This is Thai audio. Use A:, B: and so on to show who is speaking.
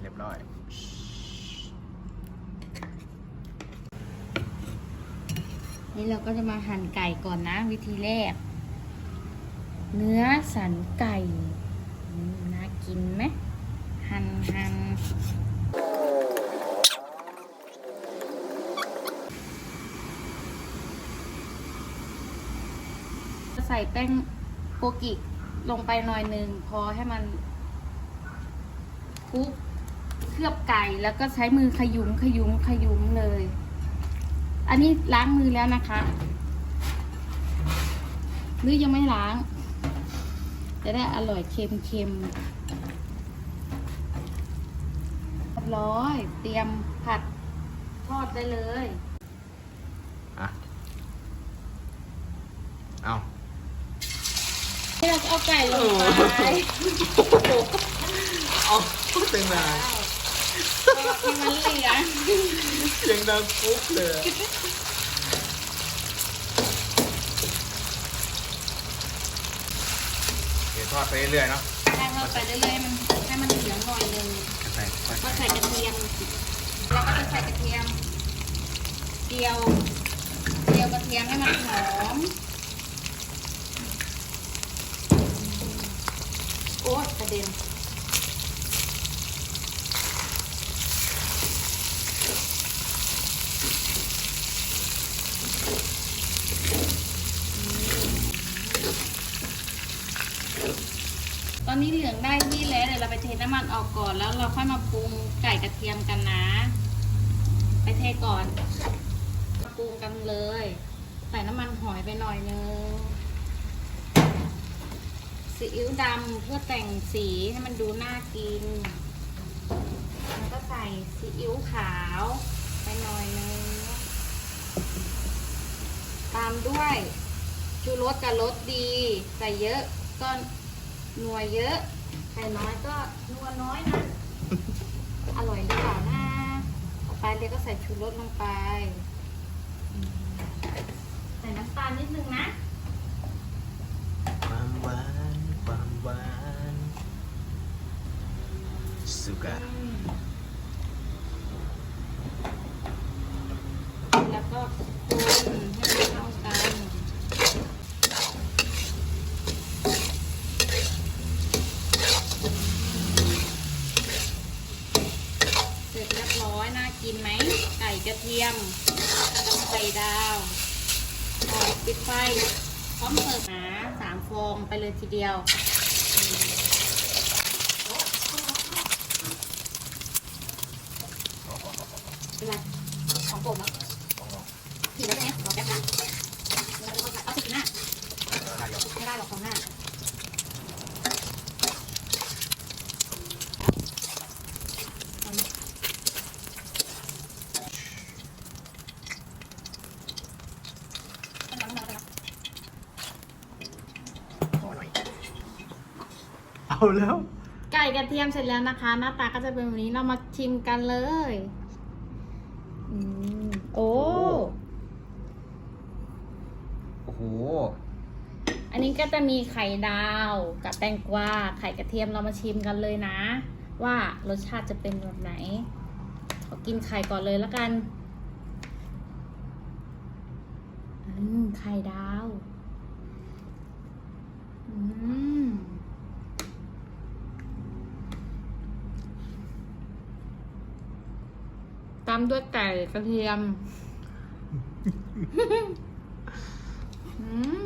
A: เรียบร้อย
B: นี่เราก็จะมาหั่นไก่ก่อนนะ วิธีแรก เนื้อสันไก่น่ากินไหมหั่นหั่นใส่แป้งโกกิลงไปหน่อยหนึ่งพอให้มันคลุก เคลือบไก่แล้วก็ใช้มือขยุมขยุมขยุมเลย อันนี้ล้างมือแล้วนะคะ หรือยังไม่ล้าง จะได้อร่อยเค็มเค็มๆเรียบร้อยเตรียมผัดทอดได้เลย
A: อะเอา
B: นี่เราก็เอาไก่ลงไป
A: เอาเสียงดัง
B: ทอด ให้มันเหลือง
A: เสียงดังปุ๊บเลยอะเดี๋ยวทอดไปเรื่อยๆเนาะ
B: ให้ทอดไปเรื่อยๆมันให้มันเหลืองหน่อยหนึง
A: ใส่ใส่
B: ก็ใส่กระเทียมแล้วก็จะใส่กระเทียมเจียวเจียวกระเทียมให้มันหอมโอ๊ยกระเด็น ตอนนี้เหลืองได้ที่แล้วเดี๋ยวเราไปเทน้ำมันออกก่อนแล้วเราค่อยมาปรุงไก่กระเทียมกันนะ ไปเทก่อนมาปรุงกันเลย ใส่น้ำมันหอยไปหน่อยนึงซีอิ๊วดำเพื่อแต่งสีให้มันดูน่ากิน แล้วก็ใส่ซีอิ๊วขาวไปหน่อยนึง ตามด้วยชูรสกับรสดี ใส่เยอะก็ นัวเยอะใส่น้อยก็นัวน้อยนะ อร่อยหรือเปล่านะต่อไปเรียกก็ใส่ชูรสลงไปอืมใส่น้ำตาลนิดนึงนะ
A: ความหวานความหวานสุกะ
B: แล้วก็คนให้มันเข้ากัน เสร็จเรียบร้อยน่า กินไหม ไก่กระเทียมกับไข่ดาวออกปิดไฟ พร้อมเสิร์ฟหาสามฟองไปเลยทีเดียวเป็นไรของผมอะผิดแล้วใช่ไหมขอแป๊บนะเอาสิบหน้าไม่ได้หรอกของหน้า
A: เอาแล้ว
B: ไก่กระเทียมเสร็จแล้วนะคะ หน้าตาก็จะเป็นแบบนี้เรามาชิมกันเลยอืมโอ้
A: โอ้โห
B: อันนี้ก็จะมีไข่ดาวกับแตงกวาไข่กระเทียมเรามาชิมกันเลยนะ ว่ารสชาติจะเป็นแบบไหน ขอกินไข่ก่อนเลยแล้วกัน อืมไข่ดาว ตามด้วยไก่กระเทียม อืม